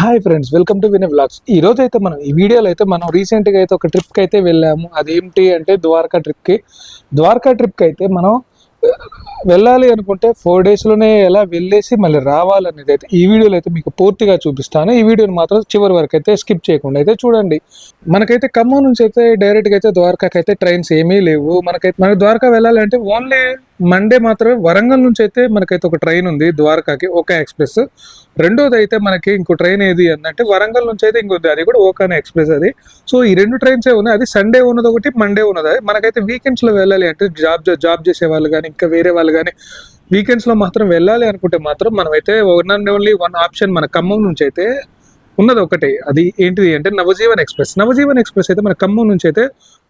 Hi friends welcome to Vine blogs ఈ రోజు అయితే మనం ఈ వీడియోలో అయితే మనం రీసెంట్గా అయితే ఒక ట్రిప్కి అయితే వెళ్ళాము. అదేంటి అంటే ద్వారకా ట్రిప్కి ద్వారకా ట్రిప్కి అయితే మనం వెళ్ళాలి అనుకుంటే ఫోర్ డేస్లోనే ఎలా వెళ్ళేసి మళ్ళీ రావాలనేది అయితే ఈ వీడియోలో అయితే మీకు పూర్తిగా చూపిస్తాను. ఈ వీడియోని మాత్రం చివరి వరకు అయితే స్కిప్ చేయకుండా అయితే చూడండి. మనకైతే ఖమ్మం నుంచి అయితే డైరెక్ట్గా అయితే ద్వారకాకి అయితే ట్రైన్స్ ఏమీ లేవు. మనకైతే మన ద్వారకా వెళ్ళాలంటే ఓన్లీ మండే మాత్రమే వరంగల్ నుంచి అయితే మనకైతే ఒక ట్రైన్ ఉంది ద్వారకాకి ఓకా ఎక్స్ప్రెస్ రెండోది అయితే మనకి ఇంకో ట్రైన్ ఏది అంటే వరంగల్ నుంచి అయితే ఇంకొద్ది అది కూడా ఓకానే ఎక్స్ప్రెస్ అది. సో ఈ రెండు ట్రైన్సే ఉన్నాయి. అది సండే ఉన్నది ఒకటి మండే ఉన్నది అది. మనకైతే వీకెండ్స్లో వెళ్ళాలి అంటే జాబ్ జాబ్ చేసే వాళ్ళు కానీ ఇంకా వేరే వాళ్ళు కానీ వీకెండ్స్లో మాత్రం వెళ్ళాలి అనుకుంటే మాత్రం మనమైతే one and only one option మన ఖమ్మం నుంచి అయితే ఉన్నది ఒకటే. అది ఏంటిది అంటే నవజీవన్ ఎక్స్ప్రెస్. నవజీవన్ ఎక్స్ప్రెస్ అయితే మన ఖమ్మం నుంచి అయితే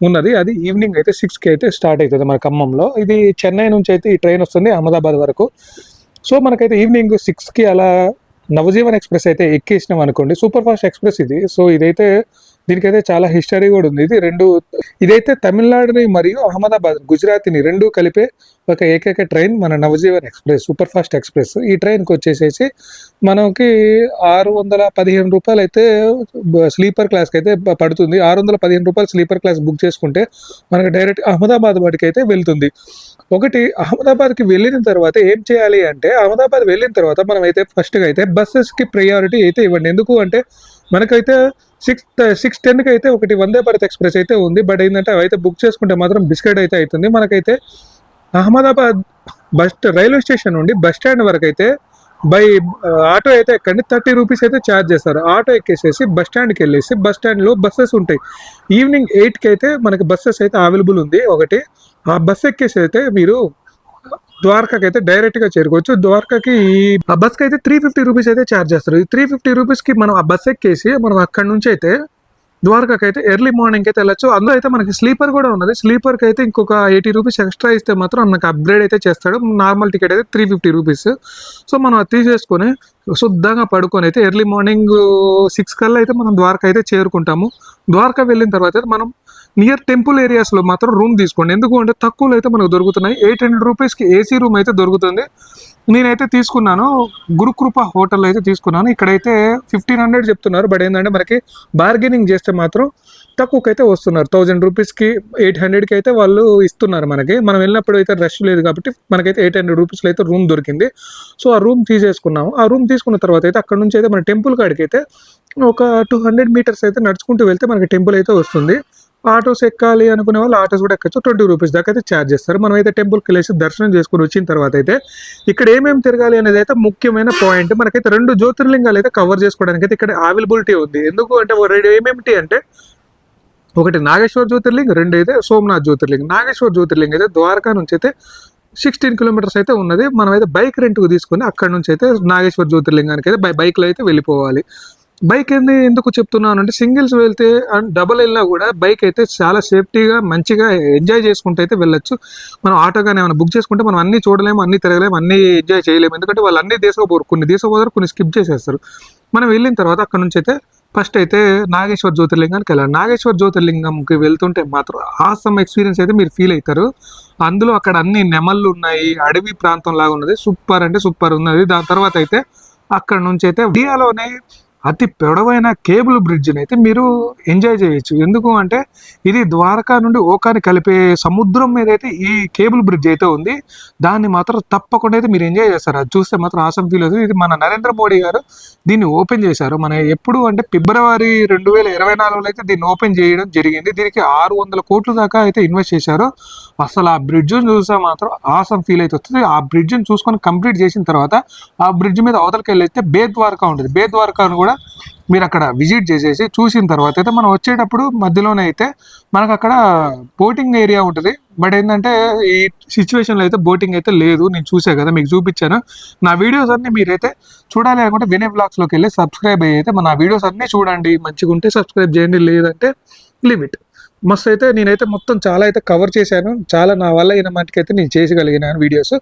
ఉన్నది. అది ఈవినింగ్ అయితే సిక్స్కి అయితే స్టార్ట్ అవుతుంది మన ఖమ్మంలో. ఇది చెన్నై నుంచి అయితే ఈ ట్రైన్ వస్తుంది అహ్మదాబాద్ వరకు. సో మనకైతే ఈవినింగ్ సిక్స్కి అలా నవజీవన్ ఎక్స్ప్రెస్ అయితే ఎక్కేసినాం అనుకోండి. సూపర్ ఫాస్ట్ ఎక్స్ప్రెస్ ఇది. సో ఇదైతే దీనికైతే చాలా హిస్టరీ కూడా ఉంది. ఇది రెండు ఇదైతే తమిళనాడుని మరియు అహ్మదాబాద్ గుజరాత్ని రెండు కలిపే ఒక ఏకైక ట్రైన్ మన Navajeevan express super fast express. ఈ ట్రైన్కి వచ్చేసేసి మనకి ఆరు వందల పదిహేను రూపాయలు అయితే స్లీపర్ క్లాస్కి అయితే పడుతుంది. ఆరు వందల పదిహేను రూపాయలు స్లీపర్ క్లాస్ బుక్ చేసుకుంటే మనకి డైరెక్ట్ అహ్మదాబాద్ వాటికి అయితే వెళ్తుంది. ఒకటి అహ్మదాబాద్కి వెళ్ళిన తర్వాత ఏం చేయాలి అంటే అహ్మదాబాద్ వెళ్ళిన తర్వాత మనం అయితే ఫస్ట్గా అయితే బస్సెస్కి ప్రయారిటీ అయితే ఇవ్వండి. ఎందుకు అంటే మనకైతే సిక్స్ సిక్స్ టెన్కి అయితే ఒకటి వందే భారత్ ఎక్స్ప్రెస్ అయితే ఉంది. బట్ ఏంటంటే అవి అయితే బుక్ చేసుకుంటే మాత్రం బిస్కెట్ అయితే అవుతుంది. మనకైతే అహ్మదాబాద్ బస్ రైల్వే స్టేషన్ నుండి బస్ స్టాండ్ వరకు అయితే బై ఆటో అయితే ఎక్కండి. థర్టీ రూపీస్ అయితే ఛార్జ్ చేస్తారు. ఆటో ఎక్కేసేసి బస్ స్టాండ్కి వెళ్ళేసి బస్ స్టాండ్లో బస్సెస్ ఉంటాయి. ఈవినింగ్ ఎయిట్కి అయితే మనకి బస్సెస్ అయితే అవైలబుల్ ఉంది. ఒకటి ఆ బస్ ఎక్కేసి అయితే మీరు ద్వారకాకి అయితే డైరెక్ట్గా చేరుకోవచ్చు. ద్వారకాకి ఈ- ఆ బస్కి అయితే త్రీ ఫిఫ్టీ రూపీస్ అయితే ఛార్జ్ చేస్తారు. ఈ త్రీ ఫిఫ్టీ రూపీస్కి మనం ఆ బస్ ఎక్కేసి మనం అక్కడ నుంచి అయితే ద్వారకాకి అయితే ఎర్లీ మార్నింగ్ అయితే వెళ్ళచ్చు. అందులో అయితే మనకి స్లీపర్ కూడా ఉన్నది. స్లీపర్కి అయితే ఇంకొక ఎయిటీ రూపీస్ ఎక్స్ట్రా ఇస్తే మాత్రం మనకి అప్గ్రేడ్ అయితే చేస్తాడు. నార్మల్ టికెట్ అయితే త్రీ ఫిఫ్టీ రూపీస్ సో మనం అది తీసేసుకొని శుద్ధంగా పడుకొని అయితే ఎర్లీ మార్నింగ్ సిక్స్ కల్లా అయితే మనం ద్వారకా అయితే చేరుకుంటాము. ద్వారకా వెళ్ళిన తర్వాత అయితే మనం నియర్ టెంపుల్ ఏరియాస్లో మాత్రం రూమ్ తీసుకోండి. ఎందుకు అంటే తక్కువలో అయితే మనకు దొరుకుతున్నాయి. ఎయిట్ హండ్రెడ్ రూపీస్కి ఏసీ రూమ్ అయితే దొరుకుతుంది. నేనైతే తీసుకున్నాను. గురుకృప హోటల్ అయితే తీసుకున్నాను. ఇక్కడైతే ఫిఫ్టీన్ హండ్రెడ్ చెప్తున్నారు. బట్ ఏంటంటే మనకి బార్గెనింగ్ చేస్తే మాత్రం తక్కువకైతే వస్తున్నారు. థౌజండ్ రూపీస్కి ఎయిట్ హండ్రెడ్కి అయితే వాళ్ళు ఇస్తున్నారు మనకి. మనం వెళ్ళినప్పుడు అయితే రష్ లేదు కాబట్టి మనకైతే ఎయిట్ హండ్రెడ్ రూపీస్లో అయితే రూమ్ దొరికింది. సో ఆ రూమ్ తీసేసుకున్నాము. ఆ రూమ్ తీసుకున్న తర్వాత అయితే అక్కడ నుంచి అయితే మన టెంపుల్ కాడికి అయితే ఒక టూ హండ్రెడ్ మీటర్స్ అయితే నడుచుకుంటూ వెళ్తే మనకి టెంపుల్ అయితే వస్తుంది. ఆటోస్ ఎక్కాలి అనుకునే వాళ్ళు ఆటోస్ కూడా ఎక్కచ్చు. ట్వంటీ రూపీస్ దాకా అయితే ఛార్జ్ చేస్తారు. మనం అయితే టెంపుల్కి వెళ్ళేసి దర్శనం చేసుకుని వచ్చిన తర్వాత అయితే ఇక్కడ ఏమేమి తిరగాలి అనేది అయితే ముఖ్యమైన పాయింట్ మనకైతే రెండు జ్యోతిర్లింగాలు అయితే కవర్ చేసుకోవడానికి అయితే ఇక్కడ అవైలబిలిటీ ఉంది. ఎందుకు అంటే రెండు ఏమేమిటి అంటే ఒకటి నాగేశ్వర జ్యోతిర్లింగ్ రెండు అయితే సోమనాథ్ జ్యోతిర్లింగ్. నాగేశ్వర జ్యోతిర్లింగ్ అయితే ద్వారకా నుంచి అయితే సిక్స్టీన్ కిలోమీటర్స్ అయితే ఉన్నది. మనం అయితే బైక్ రెంట్కు తీసుకుని అక్కడ నుంచి అయితే నాగేశ్వర జ్యోతిర్లింగానికి అయితే బై బైక్లో అయితే వెళ్ళిపోవాలి. బైక్ ఏంది? ఎందుకు చెప్తున్నాను అంటే సింగిల్స్ వెళ్తే అండ్ డబుల్ వెళ్ళినా కూడా బైక్ అయితే చాలా సేఫ్టీగా మంచిగా ఎంజాయ్ చేసుకుంటూ అయితే వెళ్ళొచ్చు. మనం ఆటో కానీ ఏమైనా బుక్ చేసుకుంటే మనం అన్ని చూడలేము అన్ని తిరగలేము అన్ని ఎంజాయ్ చేయలేము. ఎందుకంటే వాళ్ళు అన్ని దేశపోరు కొన్ని దేశపోతారు కొన్ని స్కిప్ చేసేస్తారు. మనం వెళ్ళిన తర్వాత అక్కడ నుంచి అయితే ఫస్ట్ అయితే నాగేశ్వర జ్యోతిర్లింగానికి వెళ్ళాలి. నాగేశ్వర జ్యోతిర్లింగంకి వెళ్తుంటే మాత్రం ఆసమ్ ఎక్స్పీరియన్స్ అయితే మీరు ఫీల్ అవుతారు. అందులో అక్కడ అన్ని నెమళ్ళు ఉన్నాయి అడవి ప్రాంతం లాగా ఉన్నది. సూపర్ అంటే సూపర్ ఉన్నది. దాని తర్వాత అయితే అక్కడ నుంచి అయితే ఇండియాలోనే అతి పొడవైన కేబుల్ బ్రిడ్జ్ని అయితే మీరు ఎంజాయ్ చేయొచ్చు. ఎందుకు అంటే ఇది ద్వారకా నుండి ఓకాని కలిపే సముద్రం మీద అయితే ఈ కేబుల్ బ్రిడ్జ్ అయితే ఉంది. దాన్ని మాత్రం తప్పకుండా అయితే మీరు ఎంజాయ్ చేస్తారు. అది చూస్తే మాత్రం ఆసం ఫీల్ అవుతుంది ఇది మన నరేంద్ర మోడీ గారు దీన్ని ఓపెన్ చేశారు. మన ఎప్పుడు అంటే ఫిబ్రవరి రెండు వేల ఇరవై నాలుగులో అయితే దీన్ని ఓపెన్ చేయడం జరిగింది. దీనికి ఆరు వందల కోట్ల దాకా అయితే ఇన్వెస్ట్ చేశారు. అసలు ఆ బ్రిడ్జ్ చూస్తే మాత్రం ఆసం ఫీల్ అయితే వస్తుంది. ఆ బ్రిడ్జ్ని చూసుకొని కంప్లీట్ చేసిన తర్వాత ఆ బ్రిడ్జ్ మీద అవతలకి అయితే బే ద్వారకా ఉంటుంది బే ద్వారకాను కూడా మీరు అక్కడ విజిట్ చేసేసి చూసిన తర్వాత అయితే మనం వచ్చేటప్పుడు మధ్యలోనే అయితే మనకు అక్కడ బోటింగ్ ఏరియా ఉంటుంది. బట్ ఏంటంటే ఈ సిచ్యువేషన్లో అయితే బోటింగ్ అయితే లేదు. నేను చూసే కదా మీకు చూపించాను. నా వీడియోస్ అన్ని మీరైతే చూడాలి అనుకుంటే వినే బ్లాగ్స్లోకి వెళ్ళి సబ్స్క్రైబ్ అయ్యి అయితే మన వీడియోస్ అన్నీ చూడండి. మంచిగా ఉంటే సబ్స్క్రైబ్ చేయండి. లేదంటే లిమిట్ మస్తు అయితే నేనైతే మొత్తం చాలా అయితే కవర్ చేశాను. చాలా నా వల్ల అయిన మటుకైతే నేను చేసగలిగినాను వీడియోస్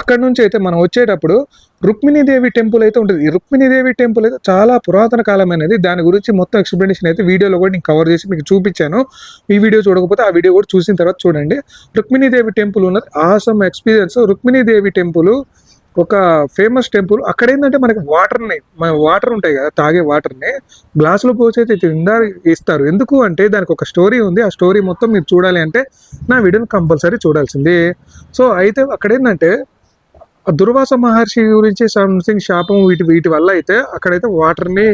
అక్కడ నుంచి అయితే మనం వచ్చేటప్పుడు రుక్మిణీదేవి టెంపుల్ అయితే ఉంటుంది. ఈ రుక్మిణీదేవి టెంపుల్ అయితే చాలా పురాతన కాలమైనది దాని గురించి మొత్తం ఎక్స్ప్లెనేషన్ అయితే వీడియోలో కూడా నేను కవర్ చేసి మీకు చూపించాను. ఈ వీడియో చూడకపోతే ఆ వీడియో కూడా చూసిన తర్వాత చూడండి. రుక్మిణీదేవి టెంపుల్ ఉన్నది. ఆసమ్ ఎక్స్పీరియన్స్ రుక్మిణీదేవి టెంపుల్ ఒక ఫేమస్ టెంపుల్ అక్కడ ఏంటంటే మనకి వాటర్ని మన వాటర్ ఉంటాయి కదా తాగే వాటర్ని గ్లాసులో పోసి అయితే తిందా ఇస్తారు. ఎందుకు అంటే దానికి ఒక స్టోరీ ఉంది. ఆ స్టోరీ మొత్తం మీరు చూడాలి అంటే నా వీడియోని కంపల్సరీ చూడాల్సిందే. సో అయితే అక్కడ ఏంటంటే దుర్వాస మహర్షి గురించి సంథింగ్ శాపం వీటి వీటి వల్ల అయితే అక్కడైతే వాటర్ని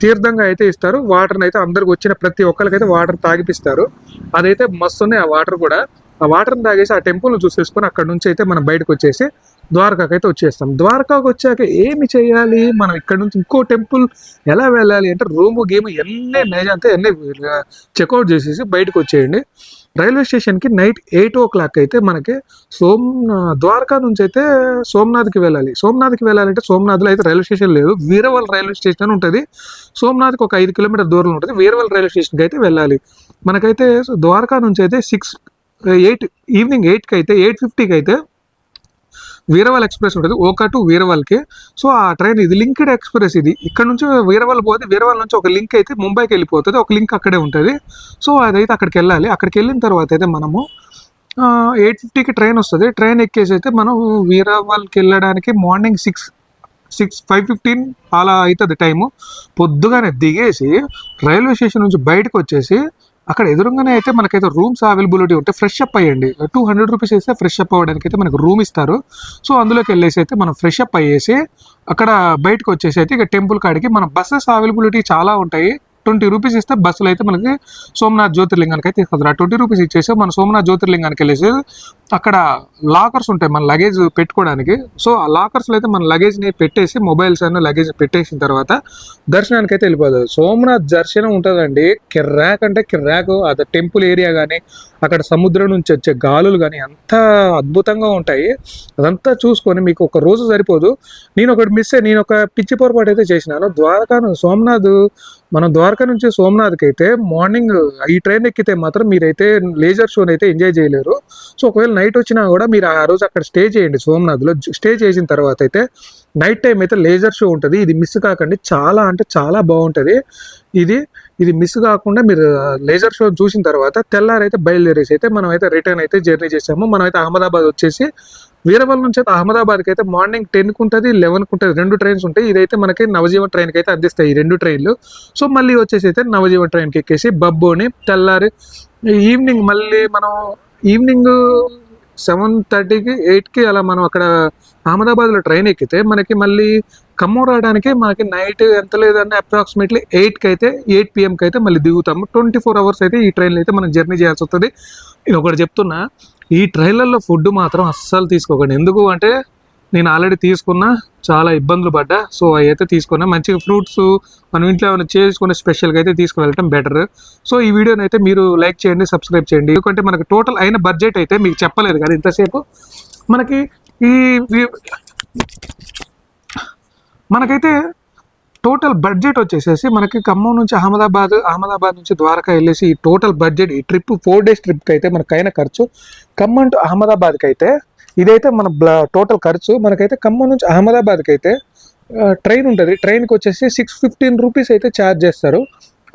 తీర్థంగా అయితే ఇస్తారు. వాటర్ని అయితే అందరికి వచ్చిన ప్రతి ఒక్కరికైతే వాటర్ తాగిపిస్తారు. అదైతే మస్తు ఉన్నాయి ఆ వాటర్ కూడా. ఆ వాటర్ని తాగేసి ఆ టెంపుల్ని చూసేసుకొని అక్కడ నుంచి అయితే మనం బయటకు వచ్చేసి ద్వారకాకి అయితే వచ్చేస్తాం. ద్వారకాకి వచ్చాక ఏమి చేయాలి? మనం ఇక్కడ నుంచి ఇంకో టెంపుల్ ఎలా వెళ్ళాలి? అంటే రూమ్ గేమ్ ఎన్ని నైజ్ అంతే ఎన్ని చెక్అవుట్ చేసేసి బయటకు వచ్చేయండి. రైల్వే స్టేషన్కి నైట్ ఎయిట్ ఓ క్లాక్ అయితే మనకి సోమ్ ద్వారకా నుంచి అయితే సోమనాథ్కి వెళ్ళాలి. సోమనాథ్కి వెళ్ళాలంటే సోమనాథ్లో అయితే రైల్వే స్టేషన్ లేదు. వీరవల్ రైల్వే స్టేషన్ అని ఉంటుంది. సోమనాథ్కి ఒక ఐదు కిలోమీటర్ దూరంలో ఉంటుంది. వీరవల్ రైల్వే స్టేషన్కి అయితే వెళ్ళాలి. మనకైతే ద్వారకా నుంచి అయితే సిక్స్ ఎయిట్ ఈవినింగ్ ఎయిట్కి అయితే ఎయిట్ ఫిఫ్టీకి అయితే వీరవల్ ఎక్స్ప్రెస్ ఉంటుంది ఓకా టు వీరవల్కి. సో ఆ ట్రైన్ ఇది లింక్డ్ ఎక్స్ప్రెస్ ఇది. ఇక్కడ నుంచి వీరవల్ పోతే వీరవల్ నుంచి ఒక లింక్ అయితే ముంబైకి వెళ్ళిపోతుంది ఒక లింక్ అక్కడే ఉంటుంది. సో అదైతే అక్కడికి వెళ్ళాలి. అక్కడికి వెళ్ళిన తర్వాత అయితే మనము ఎయిట్ ఫిఫ్టీకి ట్రైన్ వస్తుంది. ట్రైన్ ఎక్కేసి అయితే మనం వీరవల్కి వెళ్ళడానికి morning six six five fifteen అలా అవుతుంది టైము. పొద్దుగానే దిగేసి రైల్వే స్టేషన్ నుంచి బయటకు వచ్చేసి అక్కడ ఎదురుగానే అయితే మనకైతే రూమ్స్ అవైలబిలిటీ ఉంటే ఫ్రెష్ అప్ అయ్యండి. టూ హండ్రెడ్ రూపీస్ వేస్తే ఫ్రెష్ అప్ అవ్వడానికి అయితే మనకు రూమ్ ఇస్తారు. సో అందులోకి వెళ్ళేసి అయితే మనం ఫ్రెష్ అప్ అయ్యేసి అక్కడ బయటకు వచ్చేసి అయితే ఇక టెంపుల్ కాడికి మన బస్సెస్ అవైలబిలిటీ చాలా ఉంటాయి. ట్వంటీ రూపీస్ ఇస్తే బస్సులు అయితే మనకి సోమనాథ్ జ్యోతిర్లింగానికి అయితే తీసుకొస్తారు ఆ ట్వంటీ రూపీస్ ఇచ్చేసి మన సోమనాథ్ జ్యోతిర్లింగానికి వెళ్ళేసి అక్కడ లాకర్స్ ఉంటాయి మన లగేజ్ పెట్టుకోవడానికి. సో ఆ లాకర్స్లో అయితే మన లగేజ్ని పెట్టేసి మొబైల్స్ అన్న లగేజ్ పెట్టేసిన తర్వాత దర్శనానికి అయితే వెళ్ళిపోతుంది సోమనాథ్ దర్శనం ఉంటుందండి. కిర్రాక్ అంటే కిర్రాక్ అది టెంపుల్ ఏరియా కానీ అక్కడ సముద్రం నుంచి వచ్చే గాలులు కానీ అంత అద్భుతంగా ఉంటాయి. అదంతా చూసుకొని మీకు ఒక రోజు సరిపోదు. నేను ఒకటి మిస్ అయ్యి నేను ఒక పిచ్చి పొరపాటు అయితే చేసినాను. ద్వారకాను సోమనాథ్ మనం ద్వారకా నుంచి సోమనాథ్కి అయితే మార్నింగ్ ఈ ట్రైన్ ఎక్కితే మాత్రం మీరైతే లేజర్ షోని అయితే ఎంజాయ్ చేయలేరు. సో ఒకవేళ నైట్ వచ్చినా కూడా మీరు ఆ రోజు అక్కడ స్టే చేయండి సోమనాథ్లో. స్టే చేసిన తర్వాత అయితే నైట్ టైం అయితే లేజర్ షో ఉంటుంది. ఇది మిస్ కాకండి. చాలా అంటే చాలా బాగుంటుంది. ఇది ఇది మిస్ కాకుండా మీరు లేజర్ షో చూసిన తర్వాత తెల్లారైతే బయలుదేరేసి అయితే మనం అయితే రిటర్న్ అయితే జర్నీ చేసాము. మనం అయితే అహ్మదాబాద్ వచ్చేసి వీరవల్ నుంచి అయితే అహ్మదాబాద్కి అయితే మార్నింగ్ టెన్కి ఉంటుంది లెవెన్కి ఉంటుంది. రెండు ట్రైన్స్ ఉంటాయి. ఇదైతే మనకి నవజీవన్ ట్రైన్కి అయితే అందిస్తాయి ఈ రెండు ట్రైన్లు. సో మళ్ళీ వచ్చేసి అయితే నవజీవన్ ట్రైన్కి ఎక్కేసి బబ్బోని తెల్లారి ఈవినింగ్ మళ్ళీ మనం ఈవినింగ్ సెవెన్ థర్టీకి ఎయిట్కి అలా మనం అక్కడ అహ్మదాబాద్లో ట్రైన్ ఎక్కితే మనకి మళ్ళీ ఖమ్మం రావడానికి మనకి నైట్ ఎంత లేదన్నా అప్రాక్సిమేట్లీ ఎయిట్కి అయితే ఎయిట్ పిఎంకి అయితే మళ్ళీ దిగుతాము ట్వంటీ ఫోర్ అవర్స్ అయితే ఈ ట్రైన్లో అయితే మనం జర్నీ చేయాల్సి వస్తుంది. నేను ఒకటి చెప్తున్నా ఈ ట్రైన్లలో ఫుడ్ మాత్రం అస్సలు తీసుకోకండి. ఎందుకు అంటే నేను ఆల్రెడీ తీసుకున్నా చాలా ఇబ్బందులు పడ్డా. సో అవి అయితే తీసుకున్నా. మంచిగా ఫ్రూట్స్ మనం ఇంట్లో ఏమైనా చేసుకునే స్పెషల్గా అయితే తీసుకుని వెళ్ళటం బెటర్ సో ఈ వీడియోని అయితే మీరు లైక్ చేయండి సబ్స్క్రైబ్ చేయండి. ఎందుకంటే మనకు టోటల్ అయిన బడ్జెట్ అయితే మీకు చెప్పలేదు కదా ఇంతసేపు. మనకి ఈ మనకైతే టోటల్ బడ్జెట్ వచ్చేసేసి మనకి ఖమ్మం నుంచి అహ్మదాబాద్ అహ్మదాబాద్ నుంచి ద్వారకా వెళ్ళేసి ఈ టోటల్ బడ్జెట్ ఈ ట్రిప్ ఫోర్ డేస్ ట్రిప్కి అయితే మనకైన ఖర్చు. ఖమ్మం టు అహ్మదాబాద్కి అయితే ఇదైతే మన టోటల్ ఖర్చు మనకైతే ఖమ్మం నుంచి అహ్మదాబాద్కి అయితే ట్రైన్ ఉంటుంది. ట్రైన్కి వచ్చేసి సిక్స్ ఫిఫ్టీన్ రూపీస్ అయితే ఛార్జ్ చేస్తారు.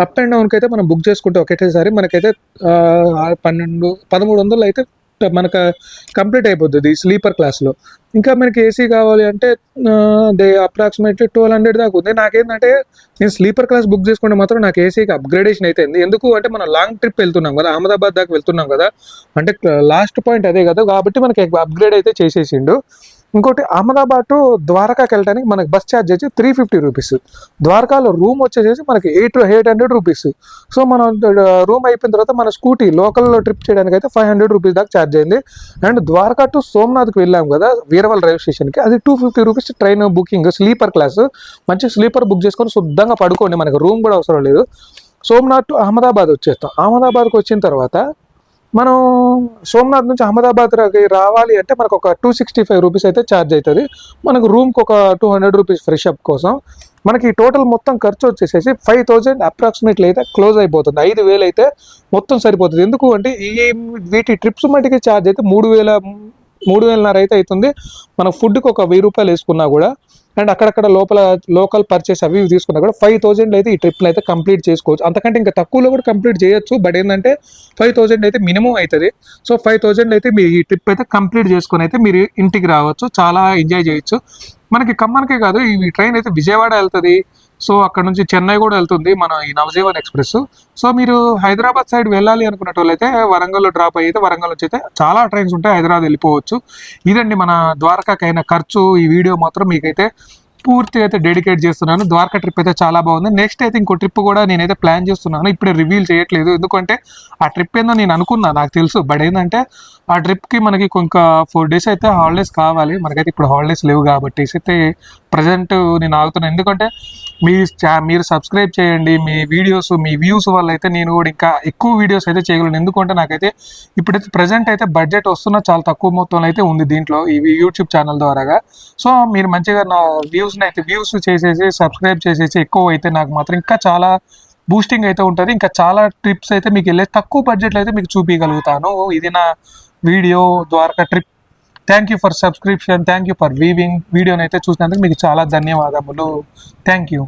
అప్ అండ్ డౌన్కి అయితే మనం బుక్ చేసుకుంటే ఒకటేసారి మనకైతే పన్నెండు పదమూడు వందలు అయితే మనకు కంప్లీట్ అయిపోతుంది స్లీపర్ క్లాస్లో ఇంకా మనకి ఏసీ కావాలి అంటే దే అప్రాక్సిమేట్లీ ట్వెల్వ్ హండ్రెడ్ దాకా ఉంది. నాకేంటంటే నేను స్లీపర్ క్లాస్ బుక్ చేసుకుంటే మాత్రం నాకు ఏసీకి అప్గ్రేడేషన్ అయితే ఎందుకు అంటే మనం లాంగ్ ట్రిప్ వెళ్తున్నాం కదా అహ్మదాబాద్ దాకా వెళ్తున్నాం కదా అంటే లాస్ట్ పాయింట్ అదే కదా కాబట్టి మనకి అప్గ్రేడ్ అయితే చేసేసిండు. ఇంకోటి అహ్మదాబాద్ టు ద్వారకాకి వెళ్ళడానికి మనకి బస్ ఛార్జ్ వచ్చి త్రీ ఫిఫ్టీ రూపీస్ ద్వారకాలో రూమ్ వచ్చేసేసి మనకి eight eight hundred rupees so మనం రూమ్ అయిపోయిన తర్వాత మన స్కూటీ లోకల్లో ట్రిప్ చేయడానికి అయితే ఫైవ్ హండ్రెడ్ రూపీస్ దాకా ఛార్జ్ అయింది. అండ్ ద్వారకా టు సోమనాథ్కి వెళ్ళాం కదా వీరవల్ రైల్వే స్టేషన్కి అది two fifty rupees train booking sleeper class మంచి స్లీపర్ బుక్ చేసుకొని శుద్ధంగా పడుకోండి మనకి రూమ్ కూడా అవసరం లేదు. సోమనాథ్ టు అహ్మదాబాద్ వచ్చేస్తాం. అహ్మదాబాద్కి వచ్చిన తర్వాత మనం సోమనాథ్ నుంచి అహ్మదాబాద్ రావాలి అంటే మనకు ఒక టూ సిక్స్టీ ఫైవ్ రూపీస్ అయితే ఛార్జ్ అవుతుంది మనకు రూమ్కి ఒక two hundred rupees fresh up కోసం మనకి టోటల్ మొత్తం ఖర్చు వచ్చేసేసి ఫైవ్ థౌజండ్ అప్రాక్సిమేట్లీ అయితే క్లోజ్ అయిపోతుంది. ఐదు వేలు అయితే మొత్తం సరిపోతుంది. ఎందుకు అంటే ఈ వీటి ట్రిప్స్ మటుకి ఛార్జ్ అయితే మూడు వేల మూడు వేలన్నర అయితే అవుతుంది. మన ఫుడ్కి ఒక వెయ్యి రూపాయలు వేసుకున్నా కూడా అండ్ అక్కడక్కడ లోపల లోకల్ పర్చేస్ అవి ఇవి తీసుకున్నా కూడా ఫైవ్ థౌజండ్ అయితే ఈ ట్రిప్ని అయితే కంప్లీట్ చేసుకోవచ్చు. అంతకంటే ఇంకా తక్కువలో కూడా కంప్లీట్ చేయొచ్చు. బట్ ఏంటంటే ఫైవ్ థౌజండ్ అయితే మినిమం అవుతుంది. సో ఫైవ్ థౌజండ్ అయితే మీరు ఈ ట్రిప్ అయితే కంప్లీట్ చేసుకొని అయితే మీరు ఇంటికి రావచ్చు. చాలా ఎంజాయ్ చేయొచ్చు. మనకి ఖమ్మానికే కాదు ఈ ట్రైన్ అయితే విజయవాడ వెళ్తుంది. సో అక్కడ నుంచి చెన్నై కూడా వెళ్తుంది మన ఈ నవజీవన్ ఎక్స్ప్రెస్. సో మీరు హైదరాబాద్ సైడ్ వెళ్ళాలి అనుకునే వరంగల్లో డ్రాప్ అయితే వరంగల్ నుంచి అయితే చాలా ట్రైన్స్ ఉంటాయి హైదరాబాద్ వెళ్ళిపోవచ్చు. ఇదండి మన ద్వారకాకైన ఖర్చు. ఈ వీడియో మాత్రం మీకైతే పూర్తి అయితే డెడికేట్ చేస్తున్నాను. ద్వారకా ట్రిప్ అయితే చాలా బాగుంది. నెక్స్ట్ అయితే ఇంకో ట్రిప్ కూడా నేనైతే ప్లాన్ చేస్తున్నాను. ఇప్పుడే రివీల్ చేయట్లేదు. ఎందుకంటే ఆ ట్రిప్ ఏందో నేను అనుకున్నా నాకు తెలుసు. బట్ ఏంటంటే ఆ ట్రిప్కి మనకి కొంక ఫోర్ డేస్ అయితే హాలిడేస్ కావాలి. మనకైతే ఇప్పుడు హాలిడేస్ లేవు కాబట్టి అయితే ప్రజెంట్ నేను ఆగుతున్నాను ఎందుకంటే మీ చా- మీరు సబ్స్క్రైబ్ చేయండి. మీ వీడియోస్ మీ వ్యూస్ వల్ల అయితే నేను కూడా ఇంకా ఎక్కువ వీడియోస్ అయితే చేయగలను. ఎందుకంటే నాకైతే ఇప్పుడైతే ప్రజెంట్ అయితే బడ్జెట్ వస్తున్న చాలా తక్కువ మొత్తంలో అయితే ఉంది దీంట్లో ఈ యూట్యూబ్ ఛానల్ ద్వారాగా. సో మీరు మంచిగా నా వ్యూస్ని అయితే వ్యూస్ చేసేసి సబ్స్క్రైబ్ చేసేసి ఎక్కువ అయితే నాకు మాత్రం ఇంకా చాలా బూస్టింగ్ అయితే ఉంటుంది. ఇంకా చాలా ట్రిప్స్ అయితే మీకు వెళ్ళే తక్కువ బడ్జెట్లో అయితే మీకు చూపించగలుగుతాను. ఇది నా video Dwarka trip. Thank you for subscription thank you for viewing వీడియోని అయితే చూసినందుకు మీకు చాలా ధన్యవాదములు. Thank you